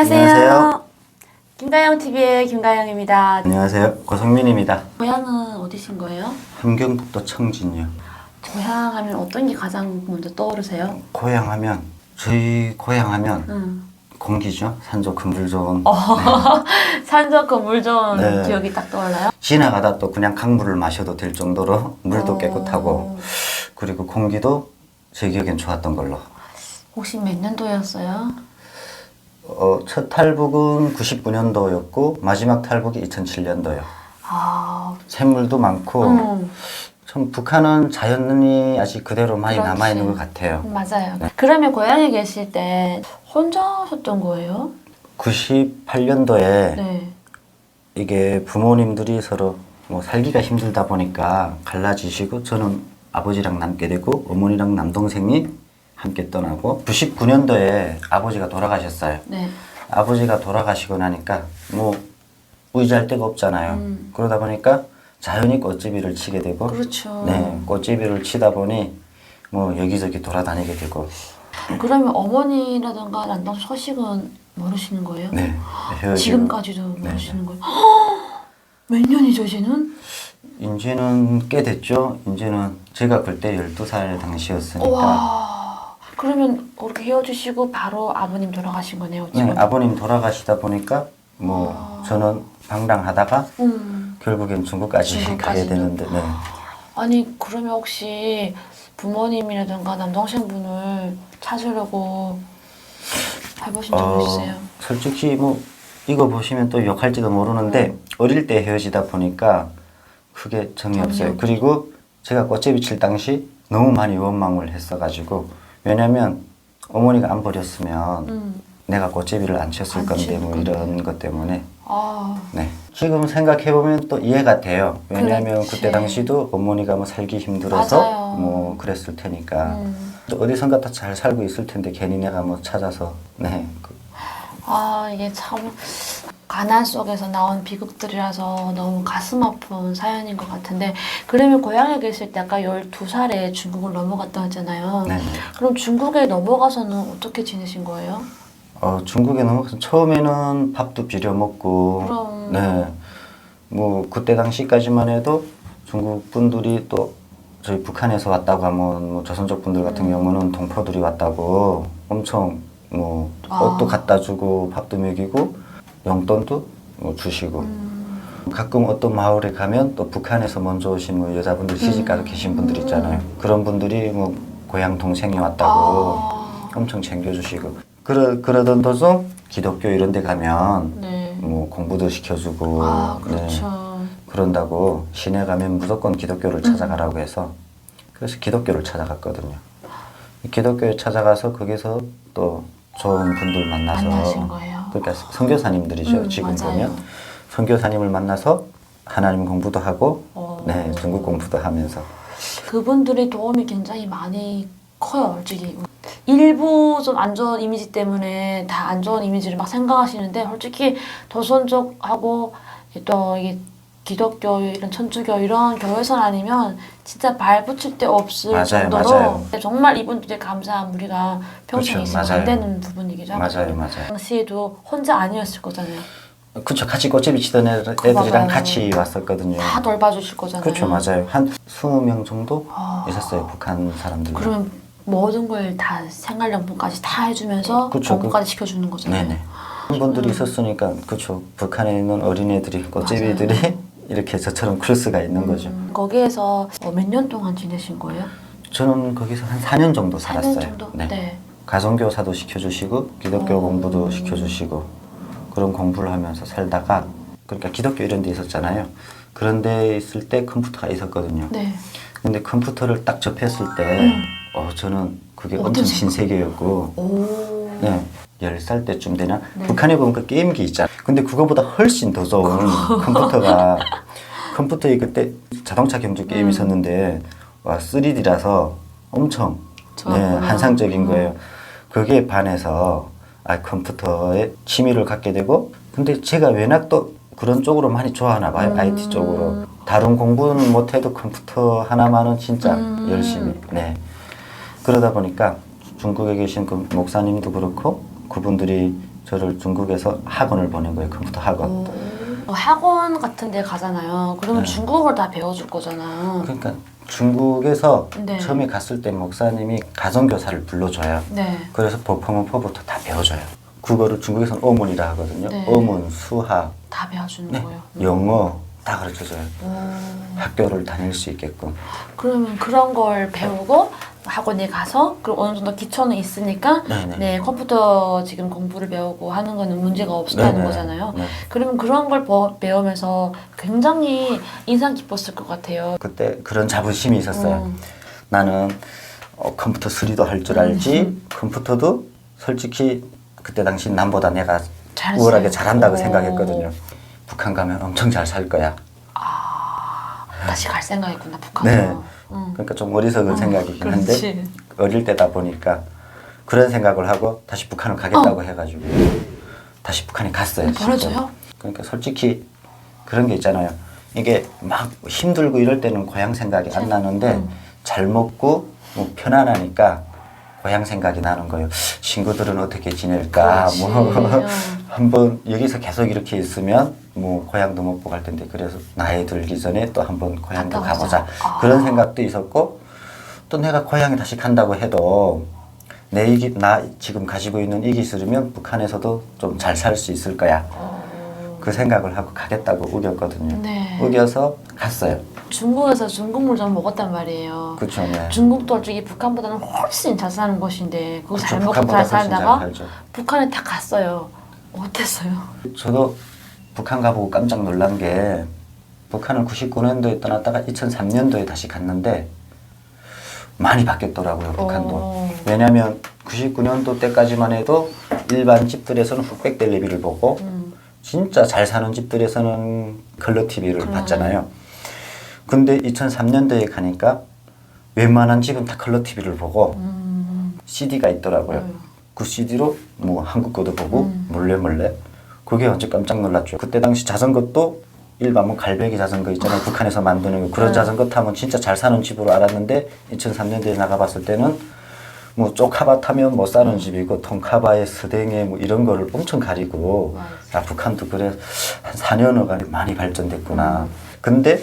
안녕하세요. 안녕하세요. 김가영 TV의 김가영입니다. 안녕하세요. 고성민입니다. 고향은 어디신 거예요? 함경북도 청진요. 고향 하면 어떤 게 가장 먼저 떠오르세요? 고향 하면 저희 고향 하면 음. 공기죠. 산조 금불 좋은. 산 좋고 물 좋은 네. 기억이 딱 떠올라요? 지나가다 또 그냥 강물을 마셔도 될 정도로 물도 어. 깨끗하고 그리고 공기도 제 기억엔 좋았던 걸로. 혹시 몇 년도였어요? 어, 첫 탈북은 99년도였고 마지막 탈북이 2007년도요. 아, 샘물도 많고 음, 참 북한은 자연이 아직 그대로 많이 그렇지. 남아 있는 것 같아요. 맞아요. 네. 그러면 고향에 계실 때 혼자 하셨던 거예요? 98년도에 네. 이게 부모님들이 서로 뭐 살기가 힘들다 보니까 갈라지시고 저는 아버지랑 남게 되고 어머니랑 남동생이 함께 떠나고 99년도에 아버지가 돌아가셨어요. 네. 아버지가 돌아가시고 나니까 뭐 의지할 데가 없잖아요. 음. 그러다 보니까 자연히 꽃제비를 치게 되고 그렇죠. 네, 꽃제비를 치다 보니 뭐 여기저기 돌아다니게 되고 그러면 어머니라든가 남동 소식은 모르시는 거예요? 네, 헤어지고 지금까지도 네, 모르시는 거예요? 몇 년이죠, 이제는? 이제는 꽤 됐죠. 이제는 제가 그때 12살 당시였으니까 와. 그러면 그렇게 헤어지시고 바로 아버님 돌아가신 거네요, 네, 지금? 아버님 돌아가시다 보니까 뭐 아. 저는 방랑하다가 음. 결국엔 중국까지 가게 중국까지는. 되는데 네. 아니, 그러면 혹시 부모님이라든가 남동생분을 찾으려고 해보신 적 어, 있으세요? 솔직히 뭐 이거 보시면 또 욕할지도 모르는데 어릴 때 헤어지다 보니까 크게 정이 없어요. 그리고 제가 꽃제비 칠 당시 너무 많이 원망을 했어가지고 왜냐면 어머니가 안 버렸으면 음. 내가 꽃제비를 안 쳤을 안 건데 칠뭐 건데. 이런 것 때문에 아, 네. 지금 생각해 보면 또 이해가 돼요. 왜냐하면 그렇지. 그때 당시도 어머니가 뭐 살기 힘들어서 맞아요. 뭐 그랬을 테니까 음. 또 어디선가 다 잘 살고 있을 텐데 괜히 내가 뭐 찾아서 네. 그- 아, 이게 참 가난 속에서 나온 비극들이라서 너무 가슴 아픈 사연인 것 같은데 그러면 고향에 계실 때 아까 12살에 중국을 넘어갔다 했잖아요. 네. 네. 그럼 중국에 넘어가서는 어떻게 지내신 거예요? 어, 중국에 넘어가서 처음에는 밥도 비려 먹고 그럼. 네. 뭐 그때 당시까지만 해도 중국 분들이 또 저희 북한에서 왔다고 하면 뭐 조선족 분들 같은 음. 경우는 동포들이 왔다고 엄청 뭐 아. 옷도 갖다 주고 밥도 먹이고 용돈도 뭐 주시고 음, 가끔 어떤 마을에 가면 또 북한에서 먼저 오신 뭐 여자분들 시집가서 계신 분들 있잖아요. 그런 분들이 뭐 고향 동생이 왔다고 아, 엄청 챙겨주시고 그러, 그러던 도중 기독교 이런 데 가면 네. 뭐 공부도 시켜주고 아, 네, 그렇죠. 그런다고 시내 가면 무조건 기독교를 찾아가라고 해서 그래서 기독교를 찾아갔거든요. 기독교에 찾아가서 거기서 또 좋은 분들 만나서 만나신 거예요? 그러니까 선교사님들이죠. 음, 지금 맞아요. 보면 선교사님을 만나서 하나님 공부도 하고 어. 네 중국 공부도 하면서 그분들의 도움이 굉장히 많이 커요, 솔직히. 일부 좀 안 좋은 이미지 때문에 다 안 좋은 이미지를 막 생각하시는데 솔직히 도선족하고 또 이게 기독교 이런 천주교 이런 교회선 아니면 진짜 발 붙일 데 없을 맞아요, 정도로 맞아요. 정말 이분들의 감사한 우리가 평생 그렇죠, 있으면 안 맞아요. 되는 부분이기도 맞아요, 하거든요. 맞아요. 당시에도 혼자 아니었을 거잖아요. 그쵸 같이 꽃제비 치던 애들, 그 맞아요. 애들이랑 같이 왔었거든요. 다 돌봐주실 거잖아요. 그렇죠 맞아요 한 20명 정도 아. 있었어요 북한 사람들 그러면 모든 걸 다 생활용품까지 다 해주면서 그쵸, 공부까지 시켜주는 거잖아요. 네네 분들이 있었으니까 그쵸 북한에 있는 어린애들이 꽃제비들이 이렇게 저처럼 클 수가 있는 거죠 음, 거기에서 어, 몇년 동안 지내신 거예요? 저는 거기서 한 4년 정도 4년 살았어요 정도? 네. 네. 가정교사도 시켜주시고 기독교 어. 공부도 시켜주시고 그런 공부를 하면서 살다가 그러니까 기독교 이런 데 있었잖아요 그런 데 있을 때 컴퓨터가 있었거든요 네. 근데 컴퓨터를 딱 접했을 때 음. 어, 저는 그게 엄청? 신세계였고 오. 네. 10살 때쯤 되나? 네. 북한에 보면 그 게임기 있잖아. 근데 그거보다 훨씬 더 좋은 컴퓨터가 컴퓨터에 그때 자동차 경주 게임이 음. 있었는데 와 3D라서 엄청 네. 한상적인 음. 거예요. 그게 반해서 아 컴퓨터에 취미를 갖게 되고 근데 제가 워낙 또 그런 쪽으로 많이 좋아하나 봐요. 음. IT 쪽으로. 다른 공부는 못해도 컴퓨터 하나만은 진짜 음. 열심히. 네. 그러다 보니까 중국에 계신 그 목사님도 그렇고 그분들이 저를 중국에서 학원을 보낸 거예요. 컴퓨터 학원. 어, 학원 같은 데 가잖아요. 그러면 네. 중국어를 다 배워줄 거잖아요. 그러니까 중국에서 네. 처음에 갔을 때 목사님이 가정교사를 불러줘요. 네. 그래서 보펑문포부터 다 배워줘요. 국어를 중국에서는 어문이라 하거든요. 네. 어문, 수학, 다 배워주는 네, 거예요. 영어 다 가르쳐줘요. 오. 학교를 다닐 수 있게끔. 그러면 그런 걸 배우고 학원에 가서 그리고 어느 정도 기초는 있으니까 네네. 네 컴퓨터 지금 공부를 배우고 하는 거는 문제가 없다는 네네. 거잖아요. 네. 그러면 그런 걸 버- 배우면서 굉장히 인상 깊었을 것 같아요. 그때 그런 자부심이 있었어요. 음. 나는 어, 컴퓨터 수리도 할 줄 알지 컴퓨터도 솔직히 그때 당시 남보다 내가 잘했어요. 우월하게 잘한다고 오. 생각했거든요. 북한 가면 엄청 잘 살 거야. 다시 갈 생각이구나 북한으로. 네. 음. 그러니까 좀 어리석은 어, 생각이긴 한데 그렇지. 어릴 때다 보니까 그런 생각을 하고 다시 북한을 가겠다고 해가지고 다시 북한에 갔어요. 진짜. 버려져요? 그러니까 솔직히 그런 게 있잖아요. 이게 막 힘들고 이럴 때는 고향 생각이 안 나는데 음. 잘 먹고 뭐 편안하니까 고향 생각이 나는 거예요. 친구들은 어떻게 지낼까? 그렇지. 뭐 음. 한번 여기서 계속 이렇게 있으면 뭐 고향도 못할 텐데 그래서 나이 들기 전에 또 한번 고향도 갔다 가보자. 아. 그런 생각도 있었고 또 내가 고향에 다시 간다고 해도 내 이기 나 지금 가지고 있는 이 기술이면 북한에서도 좀 잘 살 수 있을 거야 그 생각을 하고 가겠다고 우겼거든요 네. 우겨서 갔어요 중국에서 중국물 좀 먹었단 말이에요. 그렇죠 네. 중국도 솔직히 북한보다는 훨씬 잘 사는 곳인데 그거 잘 그쵸, 먹고 북한보다 잘 훨씬 잘 살다가 살죠. 북한에 딱 갔어요. 어땠어요? 저도 북한 가보고 깜짝 놀란 게 북한을 99년도에 떠났다가 2003년도에 다시 갔는데 많이 바뀌었더라고요 북한도 어. 왜냐하면 99년도 때까지만 해도 일반 집들에서는 흑백 텔레비를 보고 음. 진짜 잘 사는 집들에서는 컬러 TV를 음. 봤잖아요 근데 2003년도에 가니까 웬만한 집은 다 컬러 TV를 보고 음. CD가 있더라고요. 음. 그 CD로 뭐 한국 거도 보고 음. 몰래 몰래 그게 완전 깜짝 놀랐죠. 그때 당시 자전거도 일반 뭐 갈배기 자전거 있잖아요. 북한에서 만드는 거. 그런 네. 자전거 타면 진짜 잘 사는 집으로 알았는데 2003년도에 나가봤을 때는 뭐 쪽카바 타면 못 사는 집이고 통카바에 스댕에 뭐 이런 거를 엄청 가리고 아 북한도 그래 한 4년여간 많이 발전됐구나. 근데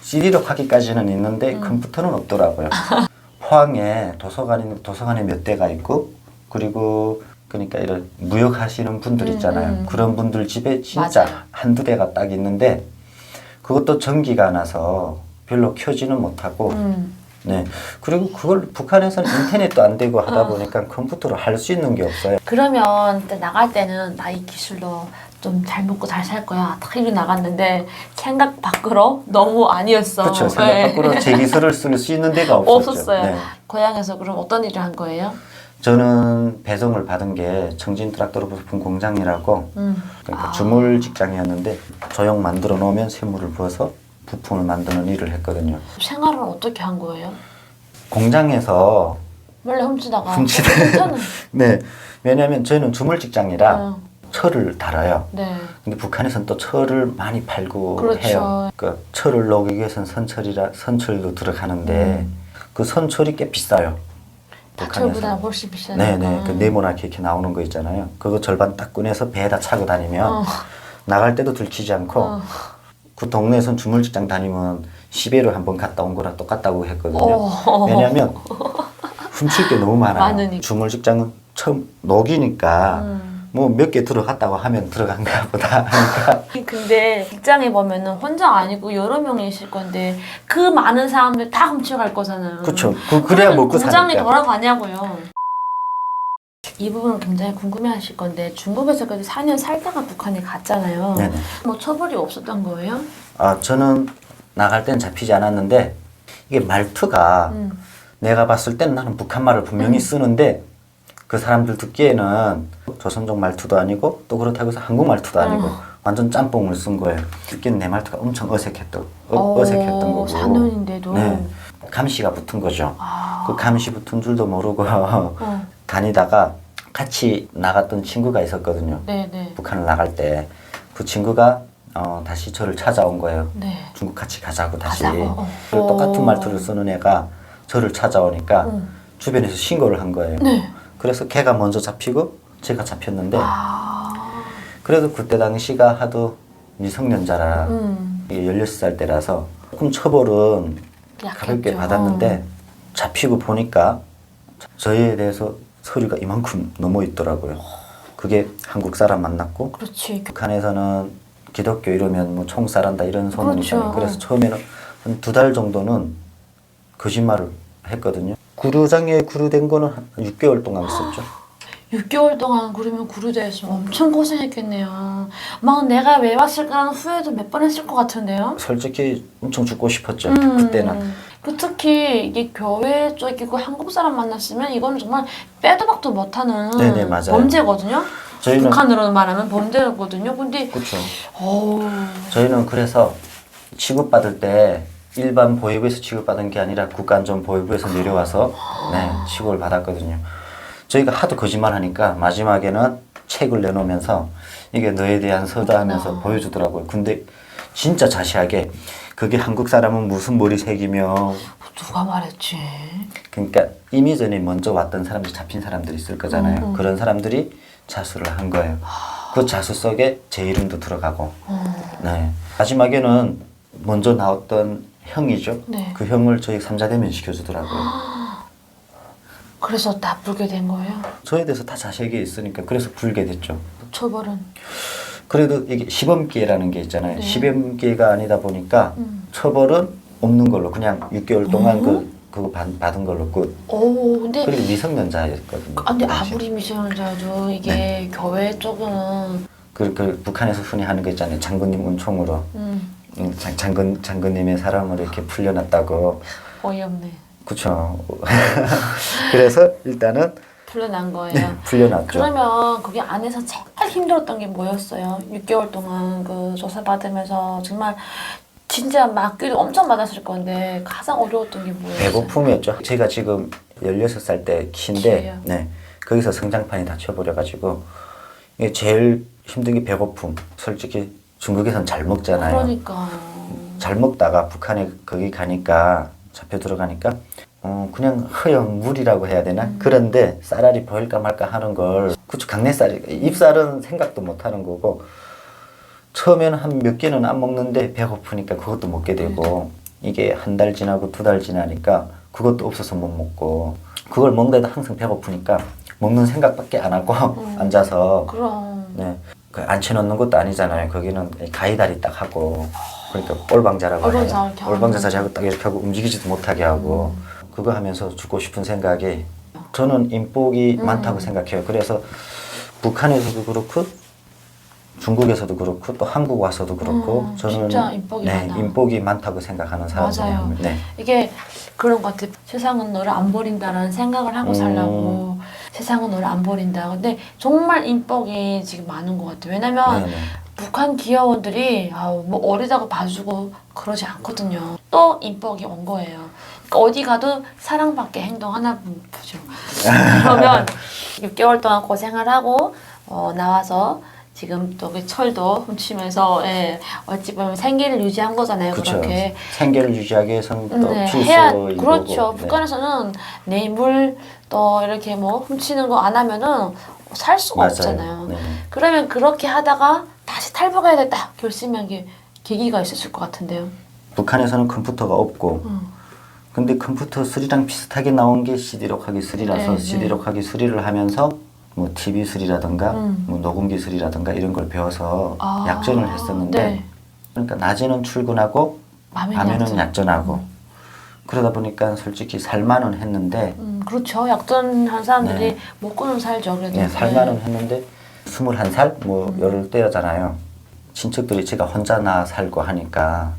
CD로 하기까지는 있는데 컴퓨터는 없더라고요. 포항에 도서관이 도서관에 몇 대가 있고 그리고 그러니까 이런 무역하시는 분들 음, 있잖아요. 음. 그런 분들 집에 진짜 맞아요. 한두 대가 딱 있는데 그것도 전기가 나서 별로 켜지는 못하고 음. 네 그리고 그걸 북한에서는 인터넷도 안 되고 하다 어. 보니까 컴퓨터로 할 수 있는 게 없어요. 그러면 그때 나갈 때는 나 이 기술로 좀 잘 먹고 잘 살 거야. 딱 이리 나갔는데 생각 밖으로 너무 아니었어. 그렇죠. 네. 생각 밖으로 제 기술을 쓸 수 있는 데가 없었죠. 없었어요. 네. 고향에서 그럼 어떤 일을 한 거예요? 저는 배송을 받은 게 청진 트락터로 부품 공장이라고 음. 그러니까 아. 주물 직장이었는데 조형 만들어 놓으면 쇠물을 부어서 부품을 만드는 일을 했거든요. 생활은 어떻게 한 거예요? 공장에서 원래 훔치다가 훔치다. 네 왜냐하면 저희는 주물 직장이라 어. 철을 달아요. 네. 근데 북한에서는 또 철을 많이 팔고 그렇죠. 해요. 그 철을 녹이기 위해서는 선철이라 선철도 들어가는데 음. 그 선철이 꽤 비싸요. 다철보다 훨씬 비싸니까. 네네 그 네모나게 이렇게 나오는 거 있잖아요. 그거 절반 딱 꺼내서 배에다 차고 다니면 어. 나갈 때도 들키지 않고 어. 그 동네에선 주물 직장 다니면 시베를 한번 갔다 온 거랑 똑같다고 했거든요. 어. 왜냐하면 훔칠 게 너무 많아요. 많으니까. 주물 직장은 처음 녹이니까 음. 뭐 몇 개 들어갔다고 하면 들어간가 보다 하니까 근데 직장에 보면은 혼자 아니고 여러 명이 있을 건데 그 많은 사람들 다 훔쳐갈 거잖아요. 그렇죠. 그, 그래야 그러면 먹고 사니까. 돌아가냐고요. 이 부분은 굉장히 궁금해하실 건데 중국에서 그래도 4년 살다가 북한에 갔잖아요. 네네. 뭐 처벌이 없었던 거예요? 아 저는 나갈 땐 잡히지 않았는데 이게 말투가 음. 내가 봤을 땐 나는 북한 말을 분명히 쓰는데 그 사람들 듣기에는 조선족 말투도 아니고 또 그렇다고 해서 한국 말투도 아니고 어. 완전 짬뽕을 쓴 거예요. 듣기엔 내 말투가 엄청 어색했던 어, 어색했던 거고. 4년인데도. 네. 감시가 붙은 거죠. 아. 그 감시 붙은 줄도 모르고 어. 다니다가 같이 나갔던 친구가 있었거든요. 네 네. 북한을 나갈 때 그 친구가 어, 다시 저를 찾아온 거예요. 네. 중국 같이 가자고 다시. 가자고, 어. 똑같은 오. 말투를 쓰는 애가 저를 찾아오니까 음. 주변에서 신고를 한 거예요. 네. 그래서 걔가 먼저 잡히고 제가 잡혔는데 아, 그래도 그때 당시가 하도 미성년자라 음, 이게 16살 때라서 조금 처벌은 가볍게 약했죠. 받았는데 잡히고 보니까 저희에 대해서 서류가 이만큼 넘어 있더라고요. 그게 한국 사람 만났고 그렇지. 북한에서는 기독교 이러면 뭐 총살한다 이런 소문이 그렇죠. 그래서 처음에는 한 두 달 정도는 거짓말을 했거든요. 구류장에 구류된 거는 한 6개월 동안 있었죠. 6개월 동안 그러면 구류대에서 엄청 고생했겠네요. 막 내가 왜 왔을까라는 후회도 몇 번 했을 것 같은데요. 솔직히 엄청 죽고 싶었죠. 음, 그때는. 그 특히 이게 교회 쪽이고 한국 사람 만났으면 이건 정말 빼도 박도 못하는 네네, 맞아요. 범죄거든요. 저희는 북한으로는 말하면 범죄거든요. 근데 그렇죠. 어우 저희는 그래서 취급받을 때 일반 보육부에서 취급받은 게 아니라 국가안전보육부에서 내려와서 네, 취급을 받았거든요. 저희가 하도 거짓말하니까 마지막에는 책을 내놓으면서 이게 너에 대한 서다 하면서 그렇구나. 보여주더라고요. 근데 진짜 자세하게 그게 한국 사람은 무슨 머리색이며 누가 말했지? 그러니까 이미 전에 먼저 왔던 사람들이 잡힌 사람들이 있을 거잖아요. 음. 그런 사람들이 자수를 한 거예요. 그 자수 속에 제 이름도 들어가고 어, 네. 마지막에는 먼저 나왔던 형이죠. 네. 그 형을 저희 삼자대면 시켜주더라고요. 그래서 나쁘게 된 거예요. 저에 대해서 다 자세하게 있으니까 그래서 불게 됐죠. 처벌은 그래도 이게 시범기회라는 게 있잖아요. 네. 시범기회가 아니다 보니까 음. 처벌은 없는 걸로 그냥 6개월 동안 그 그거 받, 받은 걸로 끝. 오 근데 그리고 미성년자였거든요. 아, 근데 그 당시에. 아무리 미성년자도 이게 네. 교회 쪽은 그, 그 북한에서 흔히 하는 거 있잖아요. 장군님 은총으로 음, 음, 장, 장군 장군님의 사람을 이렇게 풀려났다고. 어이없네. 그렇죠. 그래서 일단은 풀려난 거예요. 풀려났죠. 그러면 그게 안에서 제일 힘들었던 게 뭐였어요? 6개월 동안 그 조사 받으면서 정말 진짜 맞기도 엄청 많았을 건데 가장 어려웠던 게 뭐였어요? 배고픔이었죠. 제가 지금 16살 때 키인데 키예요. 네. 거기서 성장판이 다쳐버려 가지고 이게 제일 힘든 게 배고픔. 솔직히 중국에선 잘 먹잖아요. 그러니까 잘 먹다가 북한에 거기 가니까 잡혀 들어가니까 어 그냥 허영 물이라고 해야 되나? 음. 그런데 쌀알이 보일까 말까 하는 걸 그쵸 강내 쌀이 입쌀은 생각도 못 하는 거고 처음에는 한몇 개는 안 먹는데 배고프니까 그것도 먹게 되고 이게 한 달 지나고 두 달 지나니까 그것도 없어서 못 먹고 그걸 먹는데도 항상 배고프니까 먹는 생각밖에 안 하고 음. 앉아서 그럼 네. 그 앉혀놓는 것도 아니잖아요. 거기는 가위다리 딱 하고 그러니까 꼴방자라고 꼴방자 해요. 하는 자리하고 딱 이렇게 하고 움직이지도 못하게 하고 그거 하면서 죽고 싶은 생각이 저는 인복이 음. 많다고 생각해요. 그래서 북한에서도 그렇고 중국에서도 그렇고 또 한국 와서도 그렇고 음, 저는 진짜 인복이 네, 많아. 인복이 많다고 생각하는 사람이에요. 네. 이게 그런 것 같아. 세상은 너를 안 버린다라는 생각을 하고 음. 살라고 세상은 너를 안 버린다. 근데 정말 인복이 지금 많은 것 같아. 왜냐면 네, 네. 북한 기여원들이 아우, 뭐 어리다고 봐주고 그러지 않거든요. 또 인복이 온 거예요. 그러니까 어디 가도 사랑받게 행동하나 보죠. 그러면 6개월 동안 고생을 하고 어, 나와서 지금 또 그 철도 훔치면서 예, 어찌 보면 생계를 유지한 거잖아요. 그렇죠. 그렇게 생계를 유지하기 위해서는 또 네, 필수인 해야 거고. 그렇죠. 네. 북한에서는 뇌물 또 이렇게 뭐 훔치는 거 안 하면은 살 수가 맞아요. 없잖아요. 네. 그러면 그렇게 하다가 다시 탈북해야겠다 결심한 게 계기가 있었을 것 같은데요. 북한에서는 컴퓨터가 없고 음. 근데 컴퓨터 3랑 비슷하게 나온 게 CD록하기 3라서 네, 네. CD록하기 3를 하면서 뭐 TV 3라든가 음. 뭐 녹음기 3라든가 이런 걸 배워서 아, 약전을 했었는데 네. 그러니까 낮에는 출근하고 밤에는 약전. 약전하고 그러다 보니까 솔직히 살만은 했는데 음, 그렇죠. 약전한 사람들이 네. 먹고는 살죠. 그래도. 네, 살만은 했는데 21살 뭐 음. 열을 때잖아요. 친척들이 제가 혼자 나 살고 하니까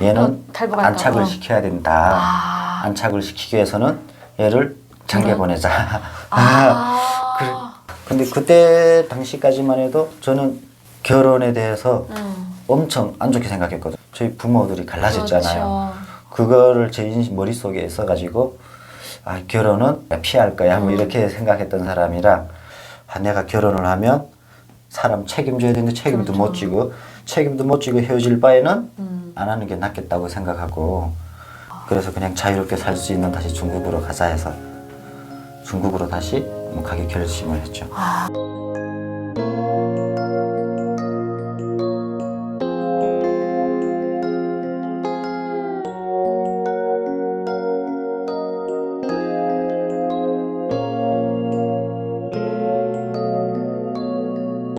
얘는 어, 탈북할까 안착을 봐. 시켜야 된다. 아. 안착을 시키기 위해서는 얘를 장계 그래? 보내자. 아. 그래. 근데 그때 당시까지만 해도 저는 결혼에 대해서 음. 엄청 안 좋게 생각했거든요. 저희 부모들이 갈라졌잖아요. 그렇죠. 그거를제 인식 머릿속에 있어가지고 아 결혼은 피할 거야 뭐 음. 이렇게 생각했던 사람이라 아, 내가 결혼을 하면 사람 책임져야 되는데 책임도 못 그렇죠. 지고 책임도 못 지고 헤어질 바에는 음. 안 하는 게 낫겠다고 생각하고 그래서 그냥 자유롭게 살 수 있는 다시 중국으로 가자 해서 중국으로 다시 뭐 가게 결심을 했죠. 아,